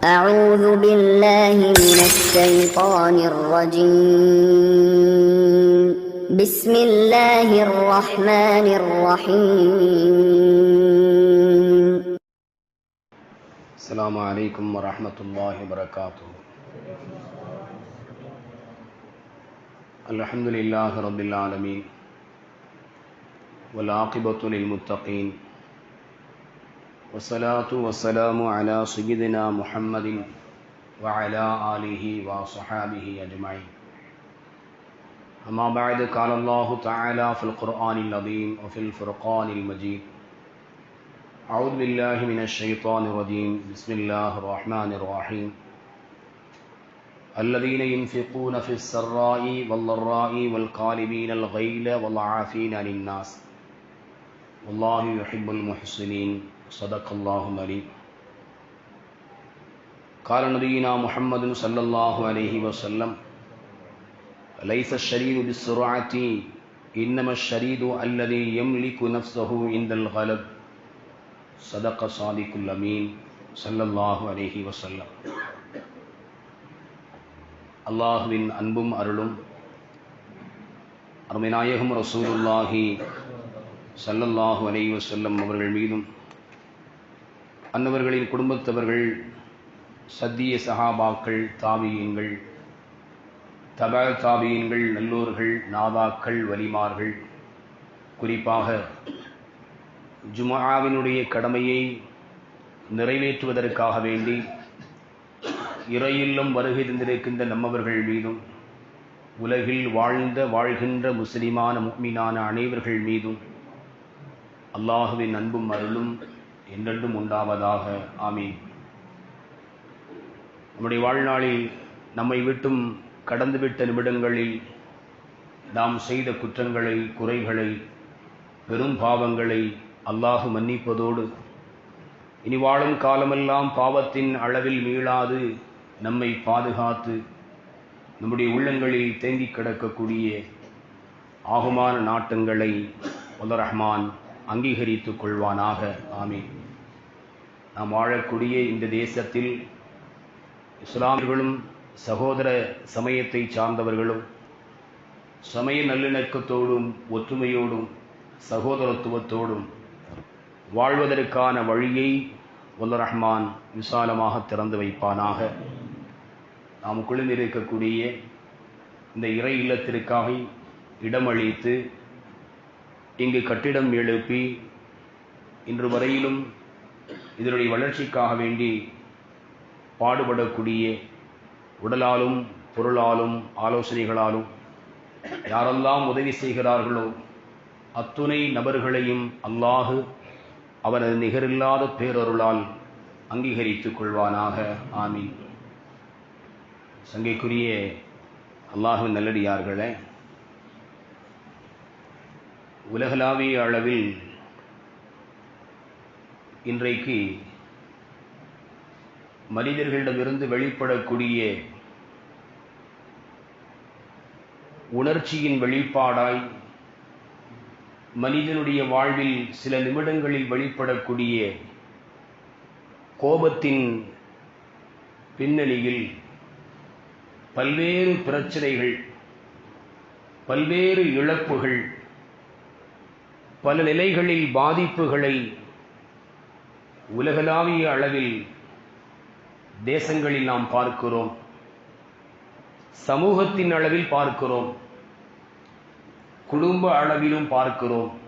أعوذ بالله من الشيطان الرجيم. بسم الله الرحمن الرحيم. السلام عليكم ورحمة الله وبركاته. الحمد لله رب العالمين والعاقبة للمتقين. والصلاة والسلام على سيدنا محمد وعلى آله وصحابه أجمعين. أما بعد قال الله تعالى في القرآن العظيم وفي الفرقان المجيد أعوذ بالله من الشيطان الرجيم. بسم الله الرحمن الرحيم. الذين ينفقون في السراء والضراء والقالبين الغيل والعافين عن الناس. والله يحب المحسنين. صدق الله العليم قال نبينا محمد صلى الله عليه وسلم ليس الشريد بالسرعة إنما الشريد الذي يملك نفسه عند الغلب சதக சாதிக்குல் அமீன் சல்லல்லாஹு அலைஹி வசல்லம் அல்லாஹுவின் அன்பும் அருளும் அருமைநாயகம் ரசூலுல்லாஹி சல்லல்லாஹு அலைஹி வசல்லம் அவர்கள் மீதும் அன்னவர்களின் குடும்பத்தவர்கள் சத்திய சஹாபாக்கள் தாவியங்கள் தப தாவியங்கள் நல்லோர்கள் நாதாக்கள் வலிமார்கள். குறிப்பாக ஜுமாவினுடைய கடமையை நிறைவேற்றுவதற்காக வேண்டி இறையில்லும் வருகை தந்திருக்கின்ற நம்மவர்கள் மீதும் உலகில் வாழ்ந்த வாழ்கின்ற முஸ்லிமான முக்மீனான அனைவர்கள் மீதும் அல்லாஹுவின் அன்பும் அருளும் என்றென்றும் உண்டாவதாக. ஆமீன். நம்முடைய வாழ்நாளில் நம்மை விட்டும் கடந்துவிட்ட நிமிடங்களில் நாம் செய்த குற்றங்களை குறைகளை பெரும் பாவங்களை அல்லாஹு மன்னிப்பதோடு இனி வாழும் காலமெல்லாம் பாவத்தின் அளவில் மீளாது நம்மை பாதுகாத்து நம்முடைய உள்ளங்களில் தேங்கி கிடக்கக்கூடிய ஆகுமான நாட்டங்களை உலரஹ்மான் அங்கீகரித்துக் கொள்வானாக. ஆமீன். நாம் வாழக்கூடிய இந்த தேசத்தில் இஸ்லாமியர்களும் சகோதர சமயத்தை சார்ந்தவர்களும் சமய நல்லிணக்கத்தோடும் ஒற்றுமையோடும் சகோதரத்துவத்தோடும் வாழ்வதற்கான வழியை உல்ல ரஹ்மான் விசாலமாக திறந்து வைப்பானாக. நாம் குழுமிருக்கக்கூடிய இந்த இறை இல்லத்திற்காக இடமளித்து இங்கு கட்டிடம் எழுப்பி இன்று வரையிலும் இதனுடைய வளர்ச்சிக்காக வேண்டி பாடுபடக்கூடிய உடலாலும் பொருளாலும் ஆலோசனைகளாலும் யாரெல்லாம் உதவி செய்கிறார்களோ அத்துணை நபர்களையும் அல்லாஹு அவரது நிகரில்லாத பேரருளால் அங்கீகரித்துக் கொள்வானாக. ஆமீன். சங்கைக்குரிய அல்லாஹு நல்லடியார்களே உலகளாவிய அளவில் இன்றைக்கு மனிதர்களிடமிருந்து வெளிப்படக்கூடிய உணர்ச்சியின் வெளிப்பாடாய் மனிதனுடைய வாழ்வில் சில நிமிடங்களில் வெளிப்படக்கூடிய கோபத்தின் பின்னணியில் பல்வேறு பிரச்சனைகள் பல்வேறு இழப்புகள் பல நிலைகளில் பாதிப்புகளை உலகளாவிய அளவில் தேசங்களில் நாம் பார்க்கிறோம். சமூகத்தின் அளவில் பார்க்கிறோம். குடும்ப அளவிலும் பார்க்கிறோம்.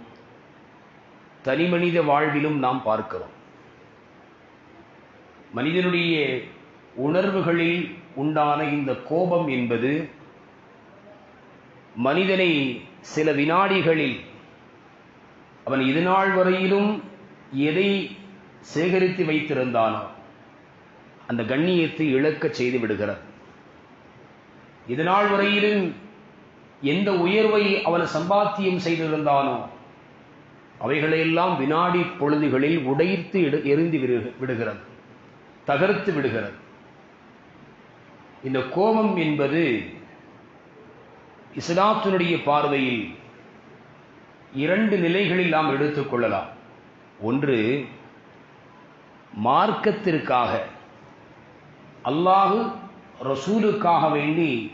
தனிமனித வாழ்விலும் நாம் பார்க்கிறோம். மனிதனுடைய உணர்வுகளில் உண்டான இந்த கோபம் என்பது மனிதனை சில வினாடிகளில் அவன் இதுநாள் வரையிலும் எதை சேகரித்து வைத்திருந்தானோ அந்த கண்ணியத்தை இழக்க செய்து விடுகிறது இதனால் வரையிலும் எந்த உயர்வை அவன் சம்பாத்தியம் செய்திருந்தானோ அவைகளையெல்லாம் வினாடி பொழுதுகளில் உடைத்து எரிந்து விடுகிறது தகர்த்து விடுகிறது. இந்த கோபம் என்பது இஸ்லாத்தினுடைய பார்வையில் இரண்டு நிலைகளில் நாம் எடுத்துக்கொள்ளலாம் ஒன்று மார்க்கத்திற்காக அல்லாஹு ரசூலுக்காக வேண்டி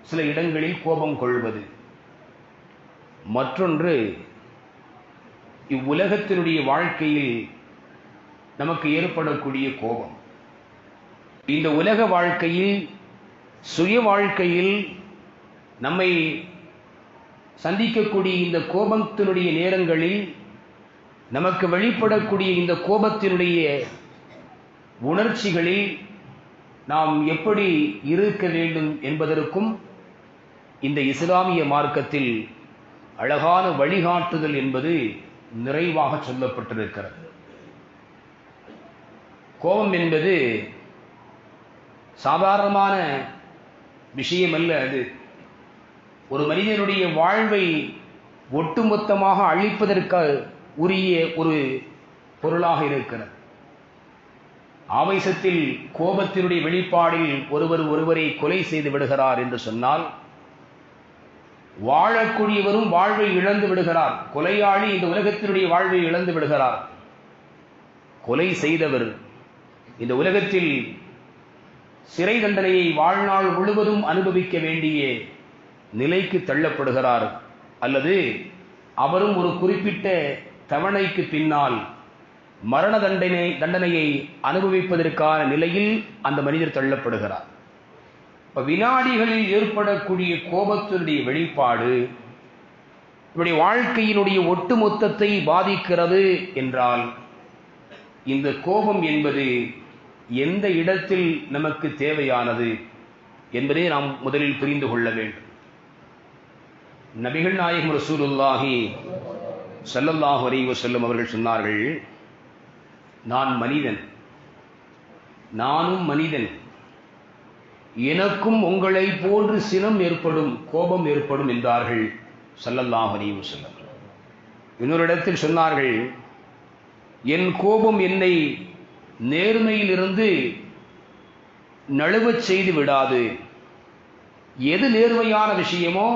சில இடங்களில் கோபம் கொள்வது. மற்றொன்று இவ்வுலகத்தினுடைய வாழ்க்கையில் நமக்கு ஏற்படக்கூடிய கோபம். இந்த உலக வாழ்க்கையில் சுய வாழ்க்கையில் நம்மை சந்திக்கக்கூடிய இந்த கோபத்தினுடைய நேரங்களில் நமக்கு வெளிப்படக்கூடிய இந்த கோபத்தினுடைய உணர்ச்சிகளில் நாம் எப்படி இருக்க வேண்டும் என்பதற்கும் இந்த இஸ்லாமிய மார்க்கத்தில் அழகான வழிகாட்டுதல் என்பது நிறைவாக சொல்லப்பட்டிருக்கிறது. கோபம் என்பது சாதாரணமான விஷயம் அல்ல அது. ஒரு மனிதனுடைய வாழ்வை ஒட்டுமொத்தமாக அழிப்பதற்கு உரிய ஒரு பொருளாக இருக்கிறது. ஆவேசத்தில் கோபத்தினுடைய வெளிப்பாடில் ஒருவர் ஒருவரை கொலை செய்து விடுகிறார் என்று சொன்னால் வாழக்கூடியவரும் வாழ்வை இழந்து விடுகிறார். கொலையாளி இந்த உலகத்தினுடைய வாழ்வை இழந்து விடுகிறார். கொலை செய்தவர் இந்த உலகத்தில் சிறை தண்டனையை வாழ்நாள் முழுவதும் அனுபவிக்க வேண்டிய நிலைக்கு தள்ளப்படுகிறார். அல்லது அவரும் ஒரு குறிப்பிட்ட தவணைக்கு பின்னால் மரண தண்டனை தண்டனையை அனுபவிப்பதற்கான நிலையில் அந்த மனிதர் தள்ளப்படுகிறார். இப்ப வினாடிகளில் ஏற்படக்கூடிய கோபத்தினுடைய வெளிப்பாடு இவருடைய வாழ்க்கையினுடைய ஒட்டுமொத்தத்தை பாதிக்கிறது என்றால் இந்த கோபம் என்பது எந்த இடத்தில் நமக்கு தேவையானது என்பதை நாம் முதலில் புரிந்து கொள்ள வேண்டும். நபிகள் நாயகம் ரசூலுல்லாஹி ஸல்லல்லாஹு செல்லும் அவர்கள் சொன்னார்கள் நான் மனிதன். நானும் மனிதன். எனக்கும் உங்களை போன்று சினம் ஏற்படும் கோபம் ஏற்படும் என்றார்கள் ஸல்லல்லாஹு செல்லும் இன்னொரு இடத்தில் சொன்னார்கள் என் கோபம் என்னை நேர்மையிலிருந்து நழுவச் செய்து விடாது. எது நேர்மையான விஷயமோ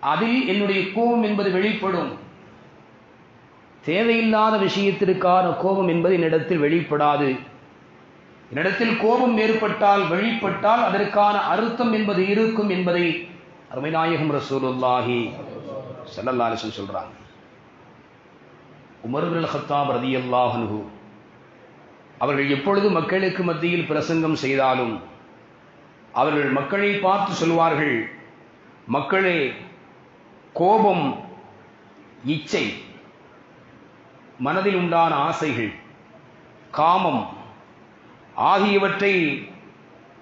அதில் என்னுடைய கோபம் என்பது வெளிப்படும். தேவையில்லாத விஷயத்திற்கான கோபம் என்பது என்னிடத்தில் வெளிப்படாது. என்னிடத்தில் கோபம் ஏற்பட்டால் வெளிப்பட்டால் அதற்கான அர்த்தம் என்பது இருக்கும் என்பதை அருமைநாயகம் ரசூலுல்லாஹி ஸல்லல்லாஹு அலைஹி சொல்கிறாங்க சொல்றாங்க. உமர் பின் ஹத்தாப் ரதியல்லாஹு அன்ஹு அவர்கள் எப்பொழுது மக்களுக்கு மத்தியில் பிரசங்கம் செய்தாலும் அவர்கள் மக்களை பார்த்து சொல்வார்கள் மக்களே கோபம் இச்சை மனதில் உண்டான ஆசைகள் காமம் ஆகியவற்றை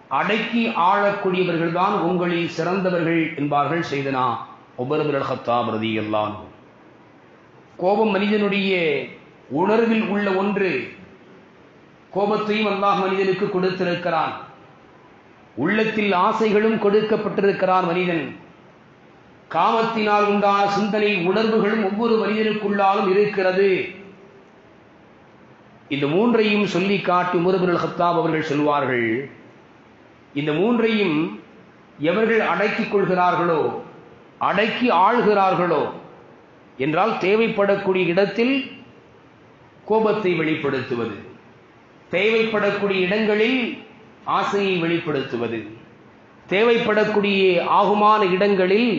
அடக்கி ஆளக்கூடியவர்கள்தான் உங்களில் சிறந்தவர்கள் என்பார்கள் செய்தனா உபரபிரல் ஹத்தாப் ரதியல்லான் கோபம் மனிதனுடைய உணர்வில் உள்ள ஒன்று கோபத்தையும் அல்லாஹ் மனிதனுக்கு கொடுத்திருக்கிறான். உள்ளத்தில் ஆசைகளும் கொடுக்கப்பட்டிருக்கிறான் மனிதன். காமத்தினால் உண்டான சிந்தனை உணர்வுகளும் ஒவ்வொரு மனிதனுக்குள்ளாலும் இருக்கிறது. இந்த மூன்றையும் சொல்லி காட்டி முருபுல் ஹத்தாப் அவர்கள் சொல்வார்கள் இந்த மூன்றையும் எவர்கள் அடக்கிக் கொள்கிறார்களோ அடக்கி ஆள்கிறார்களோ என்றால் தேவைப்படக்கூடிய இடத்தில் கோபத்தை வெளிப்படுத்துவது தேவைப்படக்கூடிய இடங்களில் ஆசையை வெளிப்படுத்துவது தேவைப்படக்கூடிய ஆகுமான இடங்களில்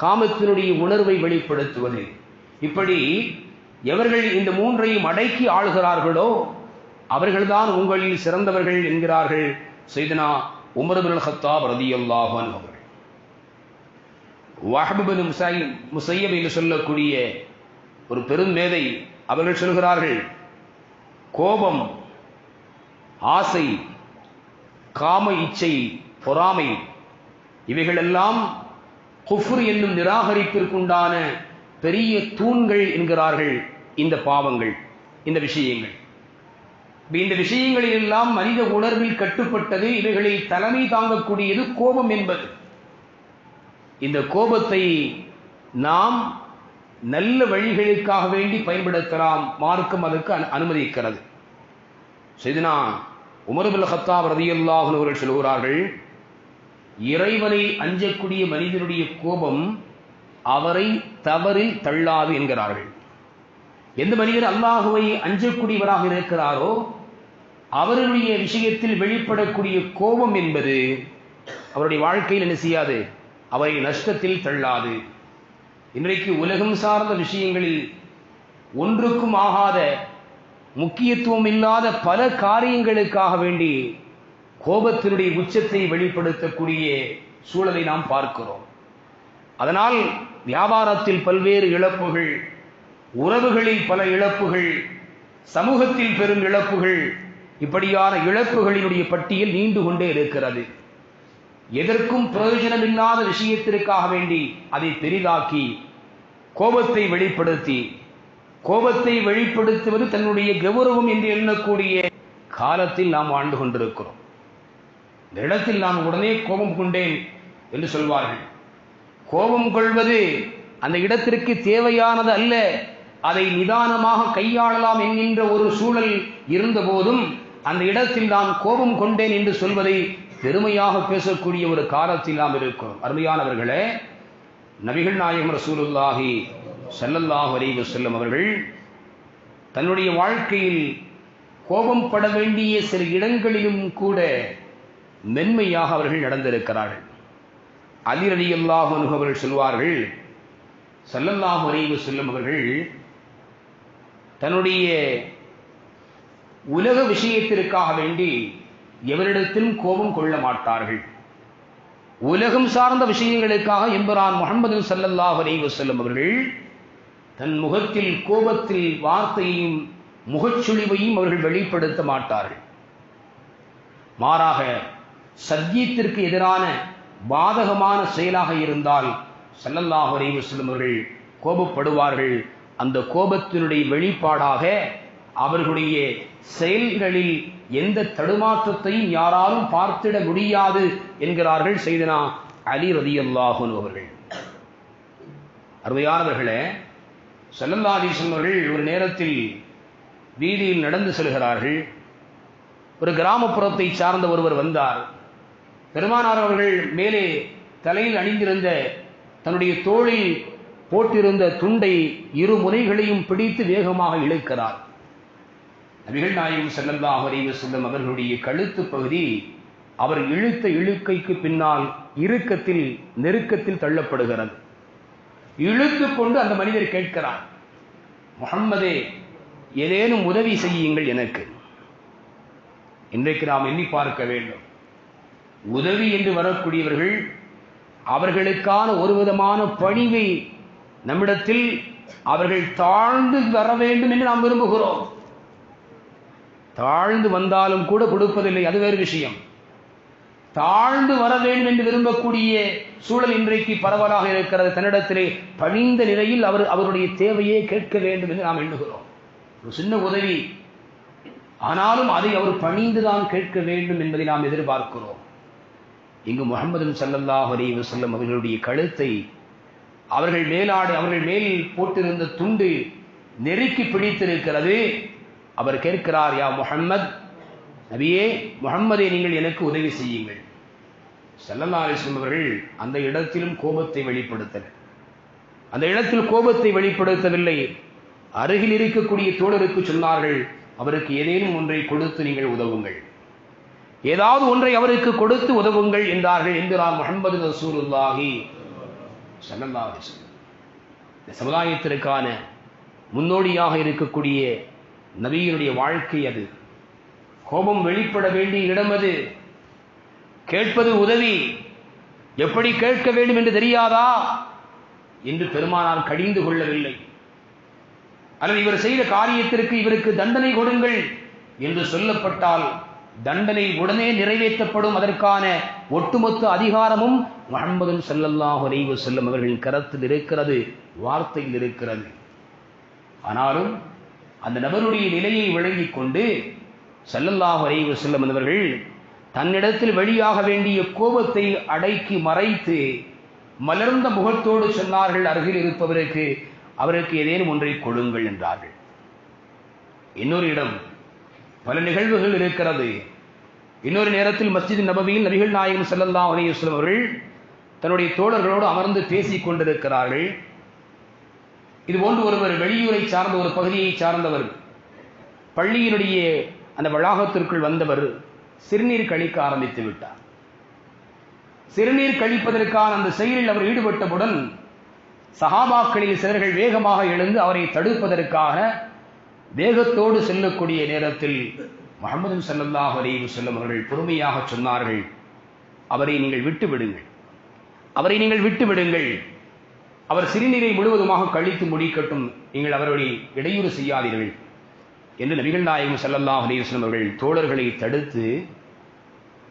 காமத்தினுடைய உணர்வை வெளிப்படுத்துவது. இப்படி எவர்கள் இந்த மூன்றையும் அடக்கி ஆளுகிறார்களோ அவர்கள்தான் உங்களில் சிறந்தவர்கள் என்கிறார்கள். செய்தனா உமர்பின் ஹத்தாப் ரதியல்லாஹன் அவர்கள். வஹபின் முசை முசையப் என்று சொல்லக்கூடிய ஒரு பெரும் மேதை அவர்கள் சொல்கிறார்கள் கோபம் ஆசை காம இச்சை பொறாமை இவைகளெல்லாம் குஃப்ரு என்னும் நிராகரிப்பிற்குண்டான பெரிய தூண்கள் என்கிறார்கள் இந்த பாவங்கள் இந்த விஷயங்கள். இந்த விஷயங்களில் எல்லாம் மனித உணர்வில் கட்டுப்பட்டது இவைகளில் தலைமை தாங்கக்கூடியது கோபம் என்பது. இந்த கோபத்தை நாம் நல்ல வழிகளுக்காக வேண்டி பயன்படுத்தலாம் மார்க்கம் அதற்கு அனுமதிக்கிறது. செய்தினா உமர்புல் ஹத்தாப் ரதியுல்லாஹன் அவர்கள் சொல்கிறார்கள் இறைவனை அஞ்சக்கூடிய மனிதனுடைய கோபம் அவரை தவறில் தள்ளாது என்கிறார்கள். எந்த மனிதர் அல்லாஹுவை அஞ்சக்கூடியவராக இருக்கிறாரோ அவருடைய விஷயத்தில் வெளிப்படக்கூடிய கோபம் என்பது அவருடைய வாழ்க்கையில் என்ன செய்யாது? அவரை நஷ்டத்தில் தள்ளாது. இன்றைக்கு உலகம் சார்ந்த விஷயங்களில் ஒன்றுக்கும் ஆகாத முக்கியத்துவம் இல்லாத பல காரியங்களுக்காக வேண்டி கோபத்தினுடைய உச்சத்தை வெளிப்படுத்தக்கூடிய சூழலை நாம் பார்க்கிறோம். அதனால் வியாபாரத்தில் பல்வேறு இழப்புகள் உறவுகளில் பல இழப்புகள் சமூகத்தில் பெரும் இழப்புகள் இப்படியான இழப்புகளினுடைய பட்டியல் நீண்டு கொண்டே இருக்கிறது. எதற்கும் பிரயோஜனமில்லாத விஷயத்திற்காக வேண்டி அதை பெரிதாக்கி கோபத்தை வெளிப்படுத்தி கோபத்தை வெளிப்படுத்துவது தன்னுடைய கௌரவம் என்று எண்ணக்கூடிய காலத்தில் நாம் வாழ்ந்து கொண்டிருக்கிறோம். இந்த இடத்தில் நான் உடனே கோபம் கொண்டேன் என்று சொல்வார்கள். கோபம் கொள்வது அந்த இடத்திற்கு தேவையானது அல்ல. அதை நிதானமாக கையாளலாம் என்கின்ற ஒரு சூழல் இருந்தபோதும் அந்த இடத்தில் நான் கோபம் கொண்டேன் என்று சொல்வதை பெருமையாக பேசக்கூடிய ஒரு காலத்தில் நாம் இருக்கிறோம். அருமையானவர்களே நபிகள் நாயகம் ரசூலுல்லாஹி செல்லல்லாஹ் வரைவு செல்லும் அவர்கள் தன்னுடைய வாழ்க்கையில் கோபம் பட வேண்டிய சில இடங்களிலும் கூட மென்மையாக அவர்கள் நடந்திருக்கிறார்கள். அதிரலியல்லாஹு அவர்கள் சொல்வார்கள் ஸல்லல்லாஹு அலைஹி செல்லும் அவர்கள் தன்னுடைய உலக விஷயத்திற்காக வேண்டி எவரிடத்திலும் கோபம் கொள்ள மாட்டார்கள். உலகம் சார்ந்த விஷயங்களுக்காக எம்பரான் முகமது சல்லல்லாஹ் அலைஹி செல்லும் அவர்கள் தன் முகத்தில் கோபத்தில் வார்த்தையையும் முகச்சுழிவையும் அவர்கள் வெளிப்படுத்த மாட்டார்கள். மாறாக சத்தியத்திற்கு எதிரான பாதகமான செயலாக இருந்தால் சல்லல்லாஹு அவர்கள் கோபப்படுவார்கள். அந்த கோபத்தினுடைய வெளிப்பாடாக அவர்களுடைய செயல்களில் எந்த தடுமாற்றத்தையும் யாராலும் பார்த்திட முடியாது என்கிறார்கள் செய்தனா அலி ரதியல்லாஹுன் அவர்கள். அருமையானவர்களே செல்லல்லாதீசன் அவர்கள் ஒரு நேரத்தில் வீதியில் நடந்து செல்கிறார்கள். ஒரு கிராமப்புறத்தை சார்ந்த ஒருவர் வந்தார். பெருமானார் அவர்கள் மேலே தலையில் அணிந்திருந்த தன்னுடைய தோளில் போட்டிருந்த துண்டை இரு முனைகளையும் பிடித்து வேகமாக இழுக்கிறார். நபிகள் நாயகம் செல்லல்லாஹு அலைஹி செல்லும் அவர்களுடைய கழுத்து பகுதி அவர் இழுத்த இழுக்கைக்கு பின்னால் இறுக்கத்தில் நெருக்கத்தில் தள்ளப்படுகிறது. இழுத்து கொண்டு அந்த மனிதர் கேட்கிறார் முகம்மதே ஏதேனும் உதவி செய்யுங்கள் எனக்கு. இன்றைக்கு நாம் எண்ணி பார்க்க வேண்டும். உதவி என்று வரக்கூடியவர்கள் அவர்களுக்கான ஒரு விதமான பணிவை நம்மிடத்தில் அவர்கள் தாழ்ந்து வர வேண்டும் என்று நாம் விரும்புகிறோம். தாழ்ந்து வந்தாலும் கூட கொடுப்பதில்லை அது வேறு விஷயம். தாழ்ந்து வர வேண்டும் என்று விரும்பக்கூடிய சூழல் இன்றைக்கு பரவலாக இருக்கிறது. தன்னிடத்திலே பணிந்த நிலையில் அவர் அவருடைய தேவையே கேட்க வேண்டும் என்று நாம் எண்ணுகிறோம். ஒரு சின்ன உதவி ஆனாலும் அதை அவர் பணிந்துதான் கேட்க வேண்டும் என்பதை நாம் எதிர்பார்க்கிறோம். இங்கு முகமது சல்லல்லாஹ் அலி வசல்லம் அவர்களுடைய கழுத்தை அவர்கள் மேலாடு அவர்கள் மேல் போட்டிருந்த துண்டு நெருக்கி பிடித்திருக்கிறது. அவர் கேட்கிறார் யா முஹம்மத் நபியே முகம்மதே நீங்கள் எனக்கு உதவி செய்யுங்கள். சல்லல்லா அலிஸ்லம் அவர்கள் அந்த இடத்திலும் கோபத்தை வெளிப்படுத்தனர் அந்த இடத்தில் கோபத்தை வெளிப்படுத்தவில்லை. அருகில் இருக்கக்கூடிய தோழருக்கு சொன்னார்கள் அவருக்கு ஏதேனும் ஒன்றை கொடுத்து நீங்கள் உதவுங்கள். ஏதாவது ஒன்றை அவருக்கு கொடுத்து உதவுங்கள் என்றார்கள் என்கிறார் முகமது ரசூலுல்லாஹி சல்லல்லாஹி இந்த சமுதாயத்திற்கான முன்னோடியாக இருக்கக்கூடிய நபியினுடைய வாழ்க்கை அது. கோபம் வெளிப்பட வேண்டிய இடம் அது. கேட்பது உதவி. எப்படி கேட்க வேண்டும் என்று தெரியாதா? என்று பெருமானார் கடிந்து கொள்ளவில்லை. அல்லது இவர் செய்த காரியத்திற்கு இவருக்கு தண்டனை கொடுங்கள் என்று சொல்லப்பட்டால் தண்டனை உடனே நிறைவேற்றப்படும் அதற்கான ஒட்டுமொத்த அதிகாரமும் முகமது செல்லல்லாஹ் அலைஹி செல்லும் அவர்களின் கரத்தில் இருக்கிறது வார்த்தையில் இருக்கிறது. ஆனாலும் அந்த நபருடைய நிலையை விளங்கிக் கொண்டு செல்லல்லாஹ் அலைஹி செல்லும் அவர்கள் தன்னிடத்தில் வெளியாக வேண்டிய கோபத்தை அடக்கி மறைத்து மலர்ந்த முகத்தோடு சொன்னார்கள் அருகில் இருப்பவருக்கு அவருக்கு ஏதேனும் ஒன்றை கொடுங்கள் என்றார்கள். இன்னொரு இடம் பல நிகழ்வுகள் இருக்கிறது. இன்னொரு நேரத்தில் மஸ்ஜித் நபவியில் நபிகள் நாயகம் செல்லல்லா அலையுஸ்லம் அவர்கள் தன்னுடைய தோழர்களோடு அமர்ந்து பேசிக் கொண்டிருக்கிறார்கள். இது போன்று ஒருவர் வெளியூரை சார்ந்த ஒரு பகுதியை சார்ந்தவர் பள்ளியினுடைய அந்த வளாகத்திற்குள் வந்தவர் சிறுநீர் கழிக்க ஆரம்பித்து விட்டார். சிறுநீர் கழிப்பதற்கான அந்த செயலில் அவர் ஈடுபட்டவுடன் சகாபாக்களில் சிலர்கள் வேகமாக எழுந்து அவரை தடுப்பதற்காக வேகத்தோடு செல்லக்கூடிய நேரத்தில் முகமது சல்லாஹ் அலைஹி செல்லும் அவர்கள் பொறுமையாக சொன்னார்கள் அவரை நீங்கள் விட்டு விடுங்கள் அவரை நீங்கள் விட்டு விடுங்கள் அவர் சிறுநீரை முழுவதுமாக கழித்து முடிக்கட்டும் நீங்கள் அவருடைய இடையூறு செய்யாதீர்கள் என்று நபிகள் நாயகம் சல்லல்லாஹ் அலையம் அவர்கள் தோழர்களை தடுத்து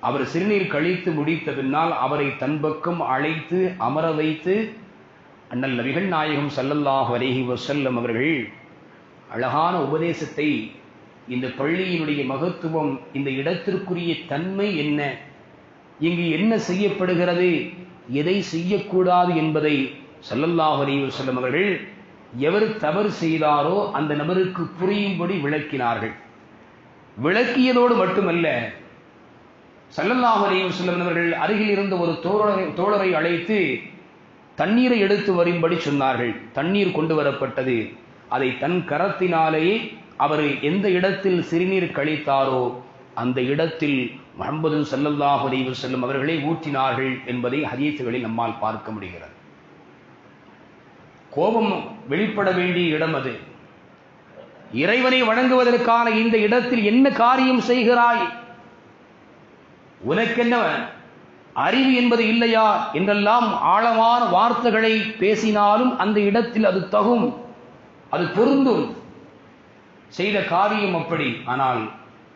அவர் சிறுநீர் கழித்து முடித்த பின்னால் அவரை தன் பக்கம் அழைத்து அமர வைத்து அண்ணல் நபிகள் நாயகம் சல்லல்லாஹ் அலைஹி வசல்லம் அவர்கள் அழகான உபதேசத்தை இந்த பள்ளியினுடைய மகத்துவம் இந்த இடத்திற்குரிய தன்மை என்ன? இங்கு என்ன செய்யப்படுகிறது? எதை செய்யக்கூடாது என்பதை சல்லல்லாஹ் அலிவசல்லம் அவர்கள் எவர் தவறு செய்தாரோ அந்த நபருக்கு புரியும்படி விளக்கினார்கள். விளக்கியதோடு மட்டுமல்ல சல்லல்லாஹ் அலிவசல்லம் அவர்கள் அருகில் இருந்த ஒரு தோழரை தோழரை அழைத்து தண்ணீரை எடுத்து வரும்படி சொன்னார்கள். தண்ணீர் கொண்டு வரப்பட்டது. அதை தன் கரத்தினாலேயே அவர் எந்த இடத்தில் சிறுநீர் கழித்தாரோ அந்த இடத்தில் முகமது சல்லல்லாஹு செல்லும் அவர்களை ஊற்றினார்கள் என்பதை ஹதீசுகளில் நம்மால் பார்க்க முடிகிறது. கோபம் வெளிப்பட வேண்டிய இடம் அது. இறைவனை வணங்குவதற்கான இந்த இடத்தில் என்ன காரியம் செய்கிறாய்? உனக்கென்ன அறிவு என்பது இல்லையா? என்றெல்லாம் ஆழமான வார்த்தைகளை பேசினாலும் அந்த இடத்தில் அது தகும். அது பொருந்தும். செய்த காரியம் அப்படி. ஆனால்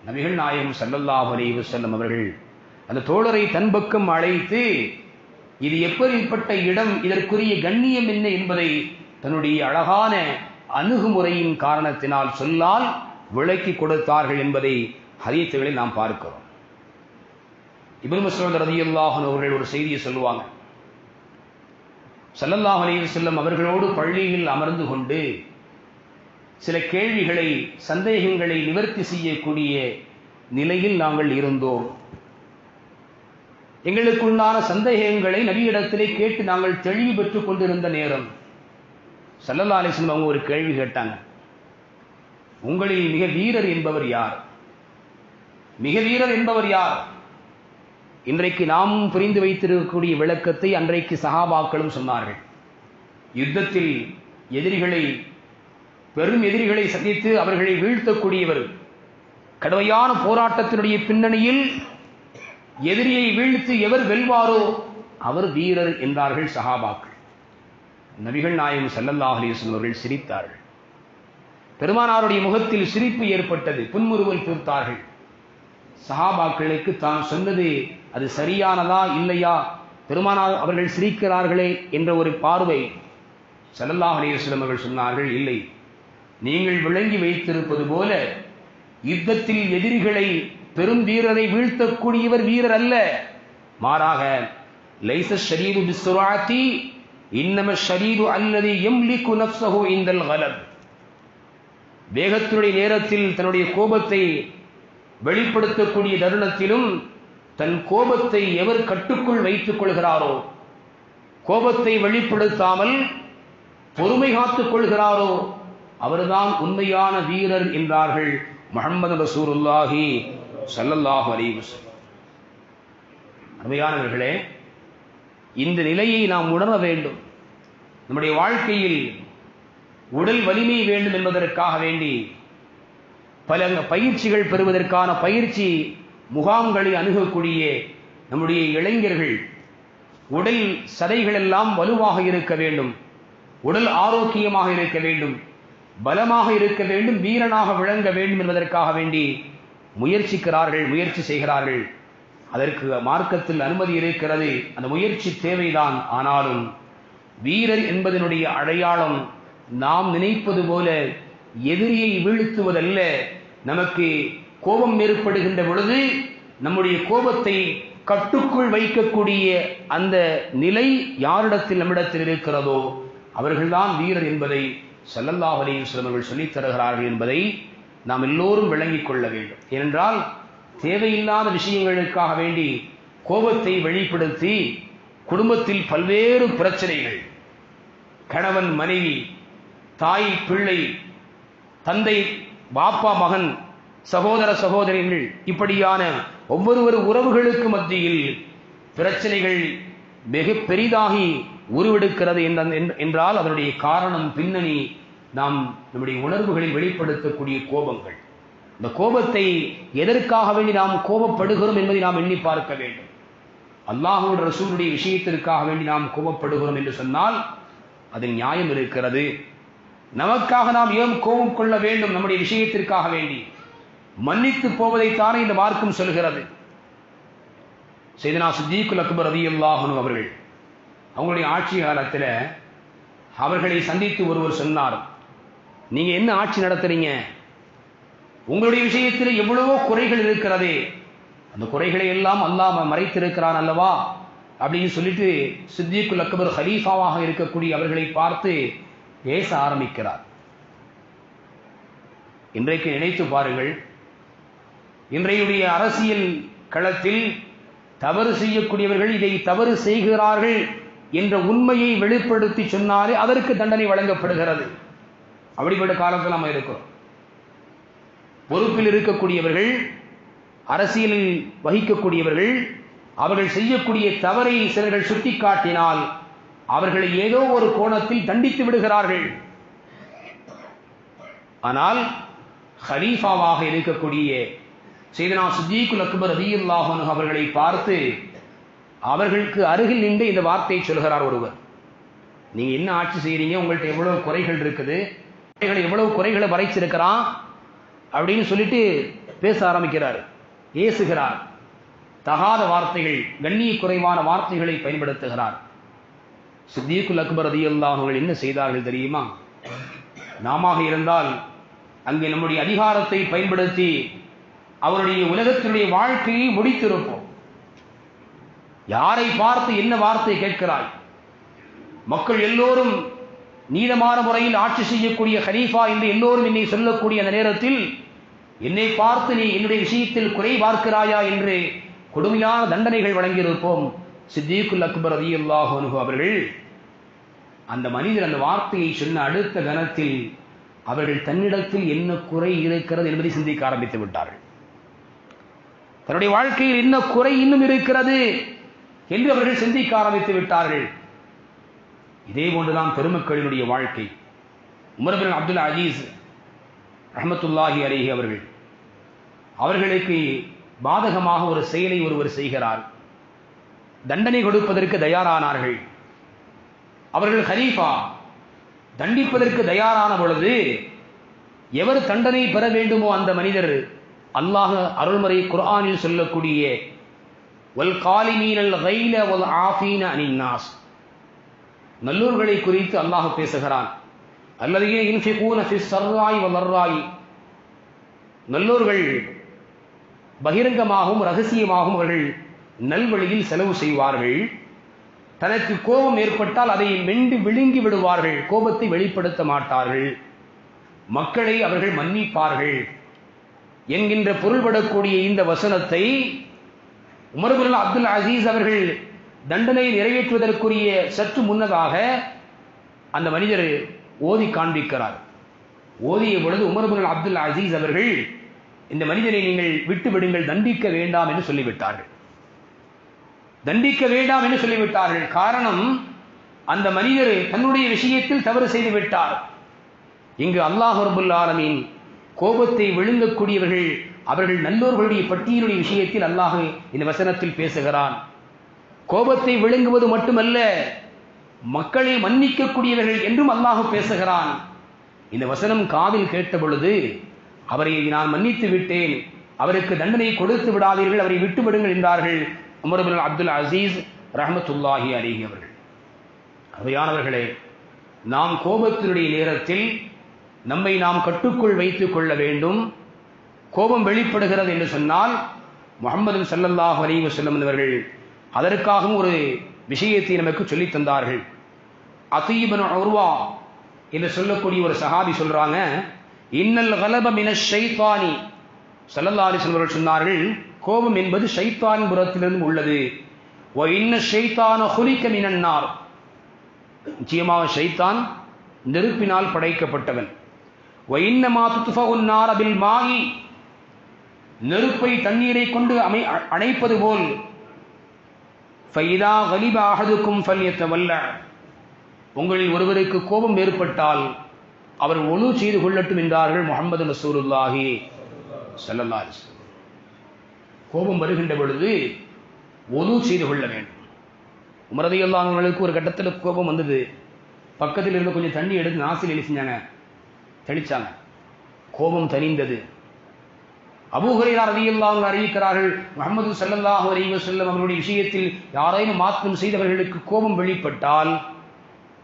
நபிகள் நாயகம் சல்லல்லாஹ் அலைவு செல்லும் அவர்கள் அந்த தோழரை தன் பக்கம் அழைத்து இது எப்படிப்பட்ட இடம் இதற்குரிய கண்ணியம் என்ன என்பதை தன்னுடைய அழகான அணுகுமுறையின் காரணத்தினால் சொல்லால் விளக்கி கொடுத்தார்கள் என்பதை ஹதீத்துகளில் நாம் பார்க்கிறோம். இபின் மசூத் ரதியுல்லாஹன் அவர்கள் ஒரு செய்தியை சொல்லுவாங்க. சல்லல்லாஹ் அலைவு செல்லம் அவர்களோடு பள்ளியில் அமர்ந்து கொண்டு சில கேள்விகளை சந்தேகங்களை நிவர்த்தி செய்யக்கூடிய நிலையில் நாங்கள் இருந்தோம். எங்களுக்குண்டான சந்தேகங்களை நபியிடத்திலே கேட்டு நாங்கள் தெளிவு பெற்றுக் கொண்டிருந்த நேரம். சல்லல்லா அலிஸ்லம் அவங்க ஒரு கேள்வி கேட்டாங்க. உங்களில் மிக வீரர் என்பவர் யார்? மிக வீரர் என்பவர் யார்? இன்றைக்கு நாம் புரிந்து வைத்திருக்கக்கூடிய விளக்கத்தை அன்றைக்கு சகாபாக்களும் சொன்னார்கள். யுத்தத்தில் எதிரிகளை பெரும் எதிரிகளை சந்தித்து அவர்களை வீழ்த்தக்கூடியவர். கடுமையான போராட்டத்தினுடைய பின்னணியில் எதிரியை வீழ்த்து எவர் வெல்வாரோ அவர் வீரர் என்றார்கள் சஹாபாக்கள். நபிகள் நாயம் சல்லல்லாஹ் அலிஸ்லம் அவர்கள் சிரித்தார்கள். பெருமானாருடைய முகத்தில் சிரிப்பு ஏற்பட்டது புன்முறுவல் பூர்த்தார்கள் சஹாபாக்களுக்கு தான் சொன்னது அது சரியானதா இல்லையா? பெருமானார் அவர்கள் சிரிக்கிறார்களே என்ற ஒரு பார்வை சல்லல்லாஹ் அலிஸ்லம் அவர்கள் சொன்னார்கள் இல்லை. நீங்கள் விளங்கி வைத்திருப்பது போல யுத்தத்தில் எதிரிகளை பெரும் வீரரை வீழ்த்தக்கூடியவர் வீரர் அல்ல. மாறாக லைச ஷரீது பிஸ்ஸுராத்தி இன்னம ஷரீது அல்லது எம்லிக்கு நப்சஹு இந்தல் கலப். வேகத்தினுடைய நேரத்தில் தன்னுடைய கோபத்தை வெளிப்படுத்தக்கூடிய தருணத்திலும் தன் கோபத்தை எவர் கட்டுக்குள் வைத்துக் கொள்கிறாரோ கோபத்தை வெளிப்படுத்தாமல் பொறுமை காத்துக் கொள்கிறாரோ அவர்தான் உண்மையான வீரர் என்றார்கள் முகமது ரசூருல்லாஹி சல்லல்லாஹு அலைஹி அருமையானவர்களே இந்த நிலையை நாம் உணர வேண்டும். நம்முடைய வாழ்க்கையில் உடல் வலிமை வேண்டும் என்பதற்காக வேண்டி பல பயிற்சிகள் பெறுவதற்கான பயிற்சி முகாம்களை அணுகக்கூடிய நம்முடைய இளைஞர்கள் உடல் சதைகள் எல்லாம் வலுவாக இருக்க வேண்டும். உடல் ஆரோக்கியமாக இருக்க வேண்டும். பலமாக இருக்க வேண்டும் வீரனாக விளங்க வேண்டும் என்பதற்காக வேண்டி முயற்சிக்கிறார்கள் முயற்சி செய்கிறார்கள். அதற்கு மார்க்கத்தில் அனுமதி இருக்கிறது. அந்த முயற்சி தேவைதான். ஆனாலும் வீரர் என்பதனுடைய அடையாளம் நாம் நினைப்பது போல எதிரியை வீழ்த்துவதல்ல. நமக்கு கோபம் ஏற்படுகின்ற பொழுது நம்முடைய கோபத்தை கட்டுக்குள் வைக்கக்கூடிய அந்த நிலை யாரிடத்தில் நம்மிடத்தில் இருக்கிறதோ அவர்கள்தான் வீரர் என்பதை சல்லல்லாஹ் அலையுஸ்லம் அவர்கள் சொல்லித் தருகிறார்கள் என்பதை நாம் எல்லோரும் விளங்கிக் கொள்ள வேண்டும். ஏனென்றால் தேவையில்லாத விஷயங்களுக்காக வேண்டி கோபத்தை வெளிப்படுத்தி குடும்பத்தில் பல்வேறு பிரச்சனைகள் கணவன் மனைவி தாய் பிள்ளை தந்தை பாப்பா மகன் சகோதர சகோதரிகள் இப்படியான ஒவ்வொருவர் உறவுகளுக்கு மத்தியில் பிரச்சனைகள் மிக பெரிதாகி உருவெடுக்கிறது என்றால் அதனுடைய காரணம் பின்னணி நாம் நம்முடைய உணர்வுகளில் வெளிப்படுத்தக்கூடிய கோபங்கள். இந்த கோபத்தை எதற்காக வேண்டி நாம் கோபப்படுகிறோம் என்பதை நாம் எண்ணி பார்க்க வேண்டும். அல்லாஹோட ரசூலுடைய விஷயத்திற்காக வேண்டி நாம் கோபப்படுகிறோம் என்று சொன்னால் அதில் நியாயம் இருக்கிறது. நமக்காக நாம் ஏன் கோபம் கொள்ள வேண்டும்? நம்முடைய விஷயத்திற்காக வேண்டி. மன்னித்து போவதைத்தானே இந்த மார்க்கம் சொல்கிறது. செய்தனா சித்தீக்குல் அக்பர் ரதி அவர்கள் அவங்களுடைய ஆட்சி காலத்தில் அவர்களை சந்தித்து ஒருவர் சொன்னார் நீங்க என்ன ஆட்சி நடத்துறீங்க? உங்களுடைய விஷயத்தில் எவ்வளவோ குறைகள் இருக்கிறதே. அந்த குறைகளை எல்லாம் அல்லாம மறைத்திருக்கிறான் அல்லவா? அப்படின்னு சொல்லிட்டு சித்திகுல் அக்பர் ஹலீஃபாவாக இருக்கக்கூடிய அவர்களை பார்த்து பேச ஆரம்பிக்கிறார். இன்றைக்கு நினைத்து பாருங்கள் இன்றையுடைய அரசியல் களத்தில் தவறு செய்யக்கூடியவர்கள் இதை தவறு செய்கிறார்கள். என்ற உண்மையை வெளிப்படுத்தி சொன்னாலே அதற்கு தண்டனை வழங்கப்படுகிறது. அப்படிப்பட்ட காலத்தில் நம்ம இருக்கிறோம். பொறுப்பில் இருக்கக்கூடியவர்கள் அரசியலில் வகிக்கக்கூடியவர்கள் அவர்கள் செய்யக்கூடிய தவறை சிலர்கள் சுட்டிக்காட்டினால் அவர்களை ஏதோ ஒரு கோணத்தில் தண்டித்து விடுகிறார்கள். ஆனால் ஹலீஃபாவாக இருக்கக்கூடிய செய்தனா சுஜீக்குல் அக்பர் அதியுல்லாஹன் அவர்களை பார்த்து அவர்களுக்கு அருகில் நின்று இந்த வார்த்தையை சொல்கிறார் ஒருவர். நீங்க என்ன ஆட்சி செய்யறீங்க உங்கள்கிட்ட எவ்வளவு குறைகள் இருக்குது? எவ்வளவு குறைகளை வரைச்சிருக்கிறான் அப்படின்னு சொல்லிட்டு பேச ஆரம்பிக்கிறார். ஏசுகிறார் தகாத வார்த்தைகள் கண்ணிய குறைவான வார்த்தைகளை பயன்படுத்துகிறார். சித்தீக்குல் அக்பர் ரதியுல்லாஹர்கள் என்ன செய்தார்கள் தெரியுமா? நாம இருந்தால் அங்கே நம்முடைய அதிகாரத்தை பயன்படுத்தி அவருடைய உலகத்தினுடைய வாழ்க்கையை முடித்திருப்போம். யாரை பார்த்து என்ன வார்த்தை கேட்கிறாய்? மக்கள் எல்லோரும் நீளமான முறையில் ஆட்சி செய்யக்கூடிய ஹலீஃபா என்று எல்லோரும் என்னை சொல்லக்கூடிய அந்த நேரத்தில் என்னை பார்த்து நீ என்னுடைய விஷயத்தில் குறை பார்க்கிறாயா என்று கொடுமையான தண்டனைகள் வழங்கியிருப்போம். சித்தீக்குல் அக்பர் அதி அல்லாஹு அவர்கள். அந்த மனிதர் அந்த வார்த்தையை சொன்ன அடுத்த கணத்தில் அவர்கள் தன்னிடத்தில் என்ன குறை இருக்கிறது என்பதை சிந்திக்க ஆரம்பித்து விட்டார்கள். தன்னுடைய வாழ்க்கையில் என்ன குறை இன்னும் இருக்கிறது? என்று அவர்கள் சிந்திக்க ஆரம்பித்து விட்டார்கள். இதே போன்றுதான் பெருமக்களினுடைய வாழ்க்கை. உமர்பின் அப்துல் அஜீஸ் ரஹமத்துல்லாஹி அருகே அவர்கள் அவர்களுக்கு பாதகமாக ஒரு செயலை ஒருவர் செய்கிறார். தண்டனை கொடுப்பதற்கு தயாரானார்கள். அவர்கள் ஹரீஃபா தண்டிப்பதற்கு தயாரான பொழுது எவர் தண்டனை பெற வேண்டுமோ அந்த மனிதர் அல்லாஹ் அருள்மறை குர்ஆனில் சொல்லக்கூடிய வல் காலிமீனல் கைல வல் ஆஃபீன அனின்னாஸ் நல்லூர்களை குறித்து அல்லாஹ் பேசுகிறான். அல்லதையே இன்ஃபிகூன சர்ராய் வல்லர்ராய் நல்லூர்கள் பகிரங்கமாகவும் ரகசியமாகவும் அவர்கள் நல்வழியில் செலவு செய்வார்கள். தனக்கு கோபம் ஏற்பட்டால் அதை மெண்டு விழுங்கி விடுவார்கள். கோபத்தை வெளிப்படுத்த மாட்டார்கள். மக்களை அவர்கள் மன்னிப்பார்கள். என்கின்ற பொருள்படக்கூடிய இந்த வசனத்தை உமர்புல் அப்துல் அசீஸ் அவர்கள் தண்டனை நிறைவேற்றுவதற்குரிய சற்று முன்னதாக அந்த மனிதர் ஓதி காண்பிக்கிறார். ஓதிய பொழுது உமர்புல் அப்துல் அசீஸ் அவர்கள் இந்த மனிதனை நீங்கள் விட்டு விடுங்கள் தண்டிக்க வேண்டாம் என்று சொல்லிவிட்டார்கள். தண்டிக்க வேண்டாம் என்று சொல்லிவிட்டார்கள். காரணம் அந்த மனிதர் தன்னுடைய விஷயத்தில் தவறு செய்து விட்டார். இங்கு அல்லாஹ் ரபுல் கோபத்தை விழுங்கக்கூடியவர்கள் அவர்கள் நல்லோர்களுடைய பட்டியலுடைய விஷயத்தில் அல்லாஹ் இந்த வசனத்தில் பேசுகிறான். கோபத்தை விழுங்குவது மட்டுமல்ல மக்களை மன்னிக்கக்கூடியவர்கள் என்றும் அல்லாஹ் பேசுகிறான். இந்த வசனம் காதில் கேட்ட பொழுது அவரை நான் மன்னித்து விட்டேன் அவருக்கு தண்டனை கொடுத்து விடாதீர்கள் அவரை விட்டு விடுங்கள் என்றார்கள் உமர்பின் அப்துல் அசீஸ் ரஹமத்துல்லாஹி அலிஹி அவர்கள். அவையானவர்களே நாம் கோபத்தினுடைய நேரத்தில் நம்மை நாம் கட்டுக்குள் வைத்துக் கொள்ள வேண்டும். கோபம் வெளிப்படுகிறது என்று சொன்னால் முகமது சல்லல்லாஹ் அலி வசல்லம் அவர்கள் அதற்காகவும் ஒரு விஷயத்தை நமக்கு சொல்லித் தந்தார்கள். அசீபன் அருவா என்று சொல்லக்கூடிய ஒரு சஹாபி சொல்றாங்க இன்னல் கலப மின ஷைத்தானி. சல்லல்லா அலிஸ்லம் அவர்கள் சொன்னார்கள் கோபம் என்பது ஷைத்தான் புறத்திலிருந்து உள்ளது. ஓ இன்ன ஷைத்தான ஹுலிக்க மினன்னார் நிச்சயமாக ஷைத்தான் நெருப்பினால் படைக்கப்பட்டவன். ஒயின்ன இன்ன மா துத்துஃப உன்னார் அபில் மாகி நெருப்பை தண்ணீரை கொண்டு அமை அணைப்பது போல். ஃபைதா கலிபாகதுக்கும் அஹதுக்கும் ஃபல்யத்தவல்ல. உங்களில் ஒருவருக்கு கோபம் ஏற்பட்டால் அவர் ஒழு செய்து கொள்ளட்டும் என்றார்கள் முகமது ரசூலுல்லாஹி ஸல்லல்லாஹு கோபம் வருகின்ற பொழுது ஒழு செய்து கொள்ள வேண்டும். உமரதையல்லாதவர்களுக்கு ஒரு கட்டத்தில் கோபம் வந்தது. பக்கத்தில் இருந்து கொஞ்சம் தண்ணி எடுத்து நாசில் எழுதி தெளிச்சாங்க. கோபம் தணிந்தது. அபூஹரையா ரதியல்லாஹு அறிவிக்கிறார்கள் முகமது ஸல்லல்லாஹு அலைஹி வஸல்லம் அவர்களுடைய விஷயத்தில் யாரேனும் மாற்றம் செய்தவர்களுக்கு கோபம் வெளிப்பட்டால்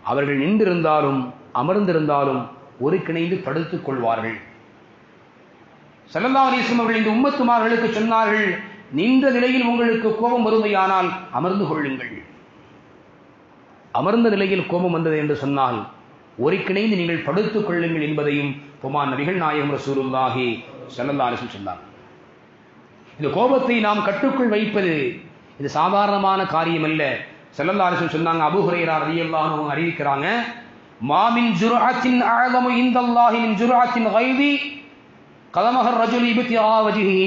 அவர்கள் நின்றிருந்தாலும் அமர்ந்திருந்தாலும் ஒரு கிணைந்து படுத்துக் கொள்வார்கள். சல்லல்லா அலைஹி அவர்கள் இந்த உம்மத்துமார்களுக்கு சொன்னார்கள் நின்ற நிலையில் உங்களுக்கு கோபம் வருமையானால் அமர்ந்து கொள்ளுங்கள். அமர்ந்த நிலையில் கோபம் வந்தது என்று சொன்னால் ஒரு கிணைந்து நீங்கள் படுத்துக் கொள்ளுங்கள் என்பதையும் புமான் நபிகள் நாயகம் ரசூலுல்லாஹி ஸல்லல்லாஹு அலைஹி வஸல்லம் இந்த கோபத்தை நாம் கட்டுக்குள் வைப்பது இது சாதாரணமான காரியம் அல்ல. ஸல்லல்லாஹு அலைஹி சொன்னாங்க அபூ ஹுரைரா ரலியல்லாஹு அறிவிக்கிறாங்க மாமின் ஜுர்அத்தின் அழகமு இந்தல்லாஹி மின் ஜுர்அத்தின் கைதி கலமஹர் ரஜுல் இப்திஆ ஆவஜிஹி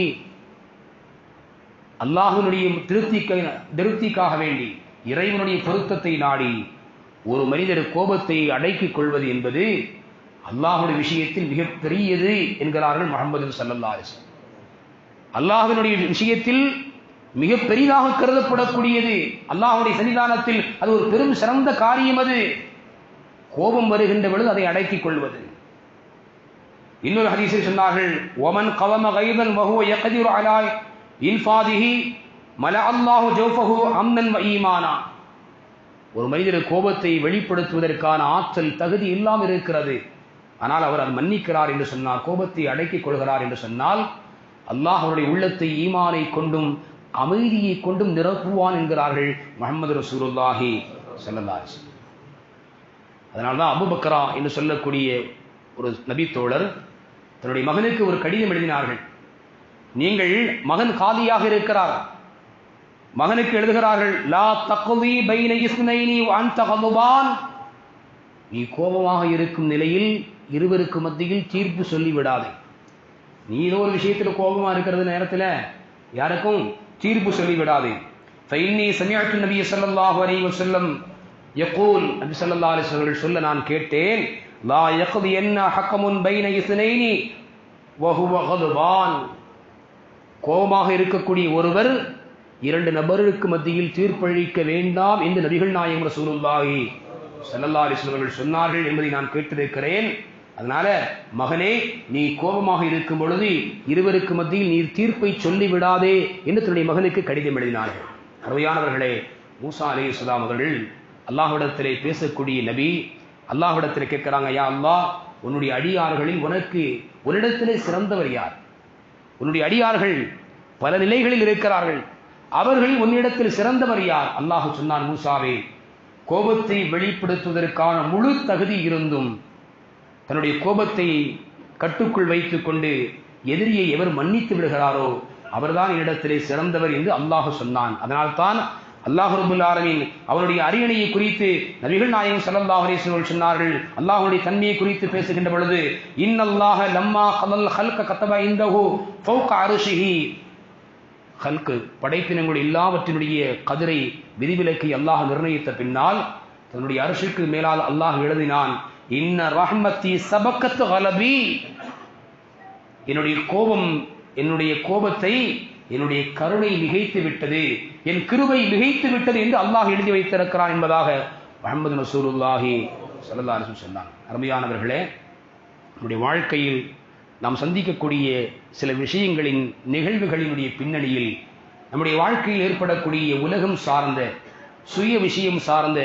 அல்லாஹனுடைய திருப்திக்கு திருப்திக்காக வேண்டி இறைவனுடைய பொருத்தத்தை நாடி ஒரு மனிதர் கோபத்தை அடக்கிக் கொள்வது என்பது அல்லாஹுடைய விஷயத்தில் மிகப்பெரியது என்கிறார்கள் முகமது சல்லல்லா அலிஸ்லாம் அல்லாஹினுடைய விஷயத்தில் மிக பெரிதாக கருதப்படக்கூடியது அல்லாஹுடைய சன்னிதானத்தில் அது ஒரு பெரும் சிறந்த காரியம் அது. கோபம் வருகின்ற பொழுது அதை அடக்கிக் கொள்வது. இன்னொரு ஹதீஸில் சொன்னார்கள் ஒமன் கவம கைதன் வஹுவ யக்திரு அலாய் இன்ஃபாதிஹி மல அல்லாஹு ஜோஃபஹு அம்னன் ஈமானா. ஒரு மனிதர் கோபத்தை வெளிப்படுத்துவதற்கான ஆற்றல் தகுதி இல்லாமல் இருக்கிறது. ஆனால் அவர் அதை மன்னிக்கிறார் என்று சொன்னால் கோபத்தை அடக்கிக் கொள்கிறார் என்று சொன்னால் அல்லாஹ் அவருடைய உள்ளத்தை ஈமானை கொண்டும் அமைதியை கொண்டும் நிரப்புவான் என்கிறார்கள் முகமது ரசூருல்லாஹி ஸல்லல்லாஹு அதனால்தான் அபுபக்கரா என்று சொல்லக்கூடிய ஒரு நபித்தோழர் தன்னுடைய மகனுக்கு ஒரு கடிதம் எழுதினார்கள். நீங்கள் மகன் காலியாக இருக்கிறார். மகனுக்கு எழுதுகிறார்கள் லா தக்வி பைன இஸ்னைனி அன்த கதுபான். நீ கோபமாக இருக்கும் நிலையில் இருவருக்கு மத்தியில் தீர்ப்பு சொல்லிவிடாதே. நீ ஏதோ ஒரு விஷயத்தில் கோபமா இருக்கிறது நேரத்தில் யாருக்கும் தீர்ப்பு சொல்லிவிடாதே. ஃபைன்னி சமியாட்டு நபி ஸல்லல்லாஹு அலைஹி வசல்லம் யக்கூல் நபி ஸல்லல்லாஹு அலிஸ்வர்கள் சொல்ல நான் கேட்டேன் லா யக்தி என்ன ஹக்கமுன் பைன இசுனைனி வஹுவ கதுபான். கோபமாக இருக்கக்கூடிய ஒருவர் இரண்டு நபருக்கு மத்தியில் தீர்ப்பளிக்க வேண்டாம் என்று நபிகள் நாயகம் ரசூலுல்லாஹி ஸல்லல்லாஹு அலிஸ்வர்கள் சொன்னார்கள் என்பதை நான் கேட்டிருக்கிறேன். அதனால மகனே நீ கோபமாக இருக்கும் பொழுது இருவருக்கு மத்தியில் நீர் தீர்ப்பை சொல்லி விடாதே என்று தன்னுடைய மகனுக்கு கடிதம் எழுதினார்கள். அருமையானவர்களே மூசா அலி சுதாம் அவர்கள் அல்லாஹ்விடத்திலே பேசக்கூடிய நபி அல்லாஹ்விடத்தில் கேட்கிறாங்க யா அல்லாஹ் உன்னுடைய அடியார்களில் உனக்கு உன்னிடத்திலே சிறந்தவர் யார்? உன்னுடைய அடியார்கள் பல நிலைகளில் இருக்கிறார்கள். அவர்களில் உன்னிடத்தில் சிறந்தவர் யார்? அல்லாஹ் சொன்னான் மூசாவே கோபத்தை வெளிப்படுத்துவதற்கான முழு தகுதி இருந்தும் தன்னுடைய கோபத்தை கட்டுக்குள் வைத்துக் கொண்டு எதிரியை எவர் மன்னித்து விடுகிறாரோ அவர்தான் என்னிடத்திலே சிறந்தவர் என்று அல்லாஹ் சொன்னான். அதனால்தான் அல்லாஹ் ரபுல் ஆலமீன் அவருடைய அரியணையை குறித்து நபிகள் நாயகம் ஸல்லல்லாஹு அலைஹி சொன்னார்கள். அல்லாஹுடைய தன்மையை குறித்து பேசுகின்ற பொழுது இன்னல்லாஹ லம்மா கலல் ஹல்க கத்தப இந்தஹு ஃபௌக அருஷிஹி. ஹல்கு படைப்பினங்கள் எல்லாவற்றினுடைய கதிரை விதிவிலக்கை அல்லாஹ் நிர்ணயித்த பின்னால் தன்னுடைய அரசுக்கு மேலால் அல்லாஹ் எழுதினான் இன்ன ரஹ்மத்தி சபக்கத்து கலபி. என்னுடைய கோபம் என்னுடைய கோபத்தை என்னுடைய கருணை மிகைத்து விட்டது. என் கிருபை மிகைத்து விட்டது என்று அல்லாஹ் எழுதி வைத்திருக்கிறான் என்பதாக முகமது மசூருல்லாஹி ஸல்லல்லாஹு அலைஹி சொன்னாங்க. அருமையானவர்களே நம்முடைய வாழ்க்கையில் நாம் சந்திக்கக்கூடிய சில விஷயங்களின் நிகழ்வுகளினுடைய பின்னணியில் நம்முடைய வாழ்க்கையில் ஏற்படக்கூடிய உலகம் சார்ந்த சுய விஷயம் சார்ந்த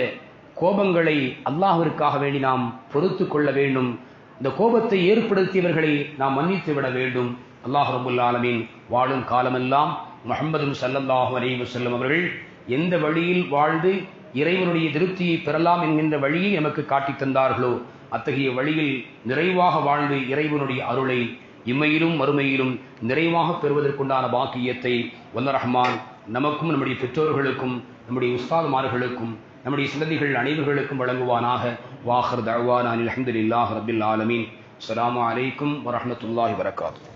கோபங்களை அல்லாஹிற்காக வேண்டி நாம் பொறுத்து கொள்ள வேண்டும். இந்த கோபத்தை ஏற்படுத்தியவர்களை நாம் மன்னித்து விட வேண்டும். அல்லாஹ் ரபுல் ஆலமின் வாழும் காலமெல்லாம் முஹம்மது சல்லல்லாஹு அலைஹி செல்லும் அவர்கள் எந்த வழியில் வாழ்ந்து இறைவனுடைய திருப்தியை பெறலாம் என்கின்ற வழியை நமக்கு காட்டித் தந்தார்களோ அத்தகைய வழியில் நிறைவாக வாழ்ந்து இறைவனுடைய அருளை இம்மையிலும் மறுமையிலும் நிறைவாக பெறுவதற்குண்டான பாக்கியத்தை வல்ல ரஹ்மான் நமக்கும் நம்முடைய பெற்றோர்களுக்கும் நம்முடைய உஸ்தாதுமார்களுக்கும் நம்முடைய சிலந்திகள் அனைவர்களுக்கும் வழங்குவானாக. வாஹர் தழ்வான் அஹமதுல்லாஹ் ரபில் ஆலமீன். அலாம் அலைக்கும் வரமத்துல்லாஹி வரகாத்து